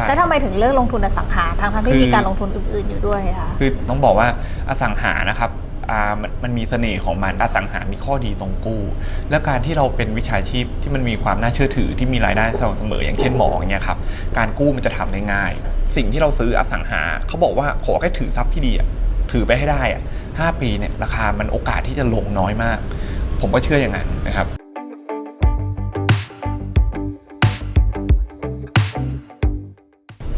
ช่แล้วทำไมถึงเลือกลงทุนอสังหาทั้งทั้งๆที่คือมีการลงทุนอื่น ๆอยู่ด้วยคะคือต้องบอกว่าอสังหานะครับอ่ามันมันมีเสน่ห์ของมันอสังหามีข้อดีตรงกู้ และการที่เราเป็นวิชาชีพที่มันมีความน่าเชื่อถือที่มีรายได้สม่ำเสมออย่างเช่นหมออย่างเงี้ยครับการกู้มันจะทำได้ง่าย สิ่งที่เราซื้ออสังหาเขาบอกว่าขอแค่ถือทรัพย์ที่ดีอะถือไปให้ได้อะห้าปีเนี่ยราคามันโอกาสที่จะลงน้อยมาก ผมก็เชื่ออย่างนั้นนะครับ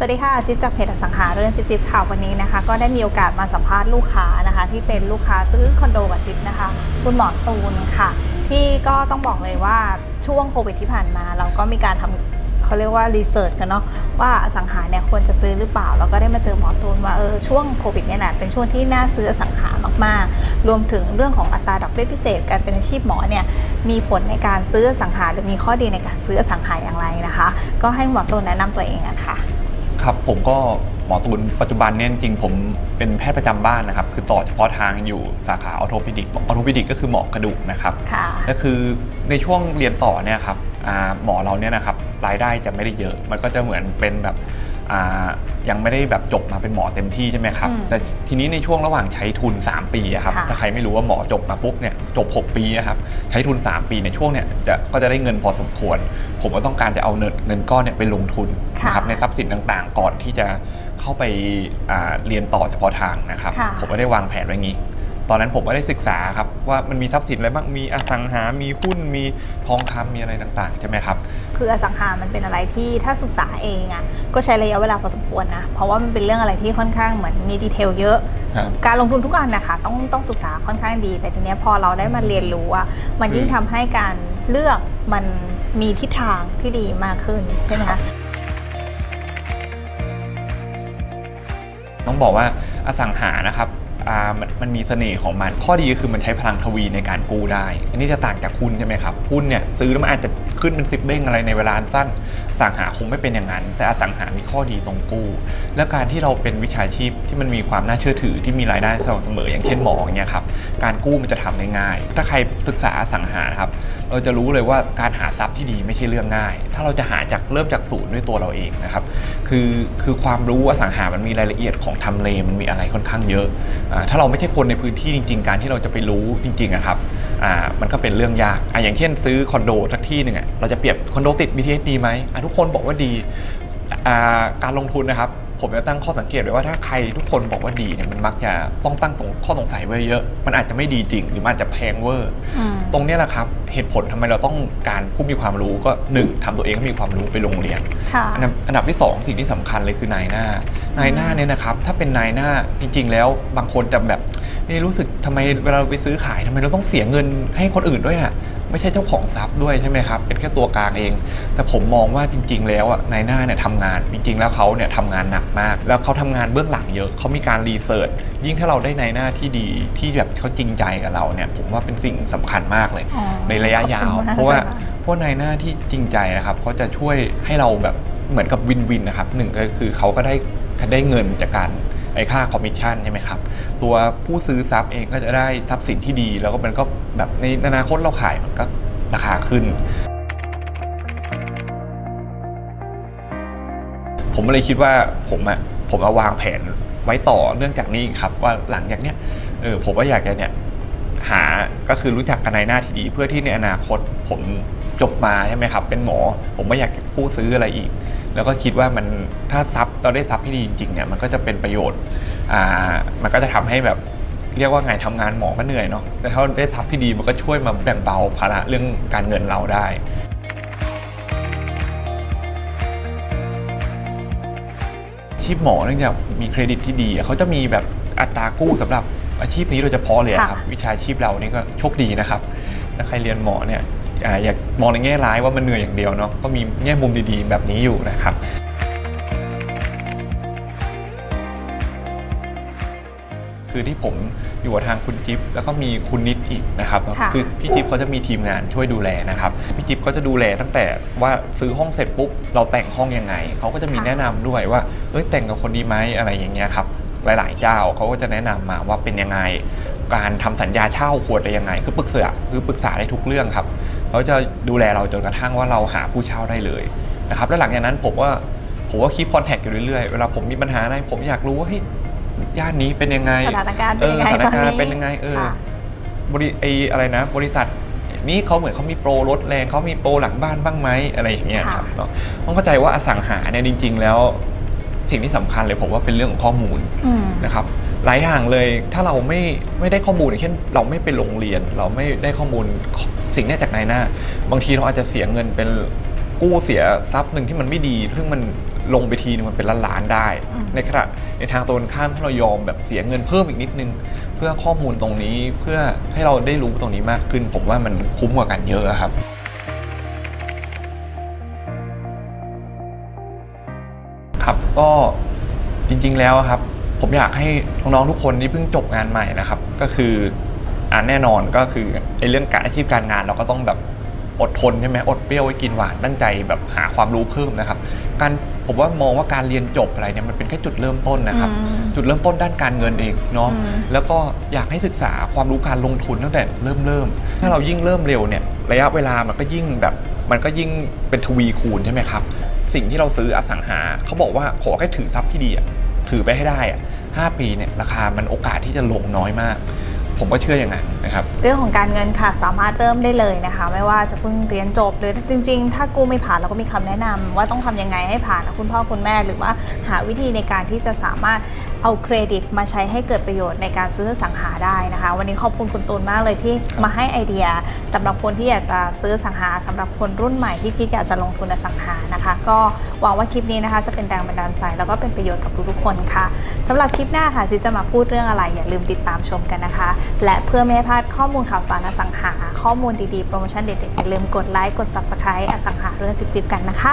วัสดีค่ะจิ๊บจากเพจอสังหาเรื่องจิ๊บจิ๊บข่าววันนี้นะคะ ก็ได้มีโอกาสมาสัมภาษณ์ลูกค้านะคะ ที่เป็นลูกค้าซื้อคอนโดกับจิ๊บนะคะ คุณหมอตูนค่ะ ที่ก็ต้องบอกเลยว่าช่วงโควิดที่ผ่านมา เราก็มีการทำเขาเรียกว่ารีเสิร์ชกันเนาะว่าอสังหาเนี่ยควรจะซื้อหรือเปล่าเราก็ได้มาเจอหมอตูนว่าเออช่วงโควิดเนี่ยแหละเป็นช่วงที่น่าซื้ออสังหามากๆ รวมถึงเรื่องของอัตราดอกเบี้ยพิเศษการเป็นอาชีพหมอเนี่ยมีผลในการซื้ออสังหาหรือมีข้อดีในการซื้ออสังหาอย่างไรนะคะ ก็ให้หมอตูนแนะนำตัวเองกันค่ะ ครับผมก็หมอตูนปัจจุบันเนี่ยจริงๆผมเป็นแพทย์ประจำบ้านนะครับ คือต่อเฉพาะทางอยู่สาขาออโทปิดิกออโทปิดิกก็คือหมอกระดูกนะครับค่ะ ก็คือในช่วงเรียนต่อเนี่ยครับอ่าหมอเราเนี่ยนะครับรายได้จะไม่ได้เยอะ มันก็จะเหมือนเป็นแบบอ่า ยังไม่ได้แบบจบมาเป็นหมอเต็มที่ใช่ไหมครับอืมแต่ทีนี้ในช่วงระหว่างใช้ทุน 3 ปีอะครับค่ะถ้าใครไม่รู้ว่าหมอจบมาปุ๊บเนี่ยจบ 6 ปีอะครับ ใช้ทุน 3 ปีในช่วงเนี่ยจะก็จะได้เงินพอสมควร ผมก็ต้องการจะเอาเงินเงินก้อนเนี่ยไปลงทุนนะครับในทรัพย์สินต่างๆ ก่อนที่จะเข้าไปอ่าเรียนต่อเฉพาะทางนะครับค่ะผมก็ได้วางแผนไว้งี้ ตอนนั้นผมก็ได้ศึกษาครับว่ามันมีทรัพย์สินอะไรบ้าง มีอสังหา มีหุ้น มีทองคำมีอะไรต่างๆ ใช่ไหมครับ คืออสังหา มันเป็นอะไรที่ถ้าศึกษาเองอะ่ะก็ใช้ระยะเวลาพอสมควรนะ เพราะว่ามันเป็นเรื่องอะไรที่ค่อนข้างเหมือนมีดีเทลเยอะครับการลงทุนทุกอันนะคะต้องต้องศึกษาค่อนข้างดี แต่ทีเนี้ยพอเราได้มาเรียนรู้อะมันยิ่งทำให้การเลือกมันมีทิศทางที่ดีมากขึ้นใช่ไหมคะต้องบอกว่าอสังหานะครับ อ่ามันมันมีเสน่ห์ของมัน ข้อดีคือมันใช้พลังทวีในการกู้ได้ อันนี้จะต่างจากหุ้นใช่ไหมครับหุ้นเนี่ยซื้อแล้วมันอาจจะ ขึ้นเป็นสิบเด้งอะไรในเวลาสั้น สังหาคงไม่เป็นอย่างนั้น แต่อสังหามีข้อดีตรงกู้ และการที่เราเป็นวิชาชีพที่มันมีความน่าเชื่อถือที่มีรายได้สม่ำเสมออย่างเช่นหมออย่างเงี้ยครับการกู้มันจะทำได้ง่าย ถ้าใครศึกษาอสังหาครับเราจะรู้เลยว่าการหาทรัพย์ที่ดีไม่ใช่เรื่องง่าย ถ้าเราจะหาจากเริ่มจากศูนย์ด้วยตัวเราเองนะครับคือคือความรู้อสังหามันมีรายละเอียดของทำเลมันมีอะไรค่อนข้างเยอะอาถ้าเราไม่ใช่คนในพื้นที่จริง ๆ การที่เราจะไปรู้จริงๆอะครับ อ่ามันก็เป็นเรื่องยากอะอย่างเช่นซื้อคอนโดสักที่หนึ่งอะเราจะเปรียบคอนโดติด BTS ดีไหมอะทุกคนบอกว่าดีอ่าการลงทุนนะครับผมจะตั้งข้อสังเกตไว้ว่าถ้าใครทุกคนบอกว่าดีเนี่ยมันมักจะต้องตั้งตรงข้อสงสัยไว้เยอะ มันอาจจะไม่ดีจริง หรือมันอาจจะแพงเวอร์อืมตรงเนี้ยแหละครับ เหตุผลทำไมเราต้องการผู้มีความรู้ก็หนึ่งทำตัวเองให้มีความรู้ไปโรงเรียนค่ะอันดับอันดับที่ 2 สิ่งที่สำคัญเลยคือนายหน้านายหน้าเนี่ยนะครับ ถ้าเป็นนายหน้าจริง ๆ แล้วบางคนจะแบบ นี่รู้สึกทำไมเวลาเราไปซื้อขายทำไมเราต้องเสียเงินให้คนอื่นด้วยอะไม่ใช่เจ้าของทรัพย์ด้วยใช่ไหมครับ เป็นแค่ตัวกลางเอง แต่ผมมองว่าจริง ๆ แล้วอะนายหน้าเนี่ยทำงาน จริง ๆ แล้วเขาเนี่ยทำงานหนักมาก แล้วเขาทำงานเบื้องหลังเยอะเขามีการรีเสิร์ชยิ่งถ้าเราได้นายหน้าที่ดีที่แบบเขาจริงใจกับเราเนี่ย ผมว่าเป็นสิ่งสำคัญมมากเลยอ๋อในระยะยาวขอบคุณมากเพราะว่าค่ะพวกนายหน้าที่จริงใจนะครับเขาจะช่วยให้เราแบบเหมือนกับวินวินนะครับหนึ่งก็คือเขาก็ได้ได้เงินจากการ ไอ้ค่าคอมมิชชั่นใช่ไหมครับ ตัวผู้ซื้อทรัพย์เองก็จะได้ทรัพย์สินที่ดี แล้วก็มันก็แบบในอนาคตเราขายมันก็ราคาขึ้น ผมเลยคิดว่าผมอะผมมาวางแผนไว้ต่อเนื่องจากนี้ครับว่าหลังจากเนี้ยเออผมก็อยากจะเนี่ยหาก็คือรู้จักกันในหน้าที่ดีเพื่อที่ในอนาคตผมจบมาใช่ไหมครับ เป็นหมอ ผมไม่อยากจะกู้ซื้ออะไรอีก แล้วก็คิดว่ามันถ้าทรัพย์เราได้ทรัพย์ที่ดีจริงๆเนี่ยมันก็จะเป็นประโยชน์อ่ามันก็จะทำให้แบบเรียกว่าไงทำงานหมอก็เหนื่อยเนาะแต่ถ้าได้ทรัพย์ที่ดีมันก็ช่วยมาแบ่งเบาภาระเรื่องการเงินเราได้อาชีพหมอเนื่องจากมีเครดิตที่ดีอะเขาจะมีแบบอัตรากู้สำหรับอาชีพนี้โดยเฉพาะเลยอะครับค่ะวิชาชีพเรานี่ก็โชคดีนะครับถ้าใครเรียนหมอเนี่ย อ่าอยากมองในแง่ร้ายว่ามันเหนื่อยอย่างเดียวเนาะก็มีแง่มุมดีๆ แบบนี้อยู่นะครับคือที่ผมอยู่กับทางคุณจิ๊บแล้วก็มีคุณนิดอีกนะครับค่ะอพี่จิ๊บเขาจะมีทีมงานช่วยดูแลนะครับพี่จิ๊บเขาจะดูแลตั้งแต่ว่าซื้อห้องเสร็จปุ๊บเราแต่งห้องยังไงเขาก็จะมีแนะนำด้วยว่าเอ้ยแต่งกับคนดีไหมอะไรอย่างเงี้ยครับหลาย ๆ เจ้าเขาก็จะแนะนำมาว่าเป็นยังไง การทำสัญญาเช่าควรจะยังไง คือปรึกษาคือปรึกษาได้ทุกเรื่องครับ เขาจะดูแลเราจนกระทั่งว่าเราหาผู้เช่าได้เลยนะครับแล้วหลังจากนั้นผมว่าผมก็คีบคอนแทคอยู่เรื่อยๆ เวลาผมมีปัญหาอะไรผมอยากรู้ว่าเฮ้ยย่านนี้เป็นยังไงสถานการณ์เป็นยังไงออสถานตอนการนี้ณ์เป็นยังไงเออค่ะบริไออะไรนะ บริษัทนี่เขาเหมือนเขามีโปรลดแรงเขามีโปรหลังบ้านบ้างไหมอะไรอย่างเงี้ยครับค่ะเนาะต้องเข้าใจว่าอสังหาเนี่ยจริง ๆ แล้วสิ่งที่สำคัญเลยผมว่าเป็นเรื่องของข้อมูลอืมนะครับ หลายอย่างเลยถ้าเราไม่ไม่ได้ข้อมูลอย่างเช่น เราไม่ไปโรงเรียน เราไม่ได้ข้อมูลสิ่งนี้จากนายหน้า บางทีเราอาจจะเสียเงินเป็นกู้เสียทรัพย์หนึ่งที่มันไม่ดี ซึ่งมันลงไปทีนึงมันเป็นล้านล้านๆได้ ในขณะในทางตรงข้ามถ้าเรายอมแบบเสียเงินเพิ่มอีกนิดนึง เพื่อข้อมูลตรงนี้เพื่อให้เราได้รู้ตรงนี้มากขึ้น ผมว่ามันคุ้มกว่ากันเยอะครับครับก็จริงๆแล้วครับ ผมอยากให้น้องๆทุกคนที่เพิ่งจบงานใหม่นะครับ ก็คืออ่าแน่นอนก็คือไอ้เรื่องการอาชีพการงานเราก็ต้องแบบอดทนใช่ไหมอดเปรี้ยวไว้กินหวานตั้งใจแบบหาความรู้เพิ่มนะครับ การผมว่ามองว่าการเรียนจบอะไรเนี่ยมันเป็นแค่จุดเริ่มต้นนะครับ อืมจุดเริ่มต้นด้านการเงินเองเนาะอืม แล้วก็อยากให้ศึกษาความรู้การลงทุนตั้งแต่เริ่มเริ่มถ้าเรายิ่งเริ่มเร็วเนี่ยระยะเวลามันก็ยิ่งแบบมันก็ยิ่งเป็นทวีคูณใช่ไหมครับ สิ่งที่เราซื้ออสังหาเขาบอกว่าขอแค่ถือทรัพย์ที่ดีอะ ถือไปให้ได้อะห้าปีเนี่ยราคามันโอกาสที่จะลงน้อยมาก ผมก็เชื่ออย่างนั้นนะครับ เรื่องของการเงินค่ะสามารถเริ่มได้เลยนะคะ ไม่ว่าจะเพิ่งเรียนจบหรือจริง ๆ ถ้ากู้ไม่ผ่านเราก็มีคำแนะนำว่าต้องทำยังไงให้ผ่านนะคุณพ่อคุณแม่หรือว่าหาวิธีในการที่จะสามารถเอาเครดิตมาใช้ให้เกิดประโยชน์ในการซื้อสังหาได้นะคะ วันนี้ขอบคุณคุณตูนมากเลยที่มาให้ไอเดียสำหรับคนที่อยากจะซื้อสังหาสำหรับคนรุ่นใหม่ที่คิดอยากจะลงทุนอสังหานะคะ ก็หวังว่าคลิปนี้นะคะ จะเป็นแรงบันดาลใจ แล้วก็เป็นประโยชน์กับทุกๆคนค่ะสำหรับคลิปหน้าค่ะจิจะมาพูดเรื่องอะไรอย่าลืมติดตามชมกันนะคะและเพื่อไม่ให้พลาดข้อมูลข่าวสารอสังหา ข้อมูลดีๆ โปรโมชั่นเด็ดๆอย่าลืมกดไลค์กด Subscribe อสังหาเรื่องจิบๆกันนะคะ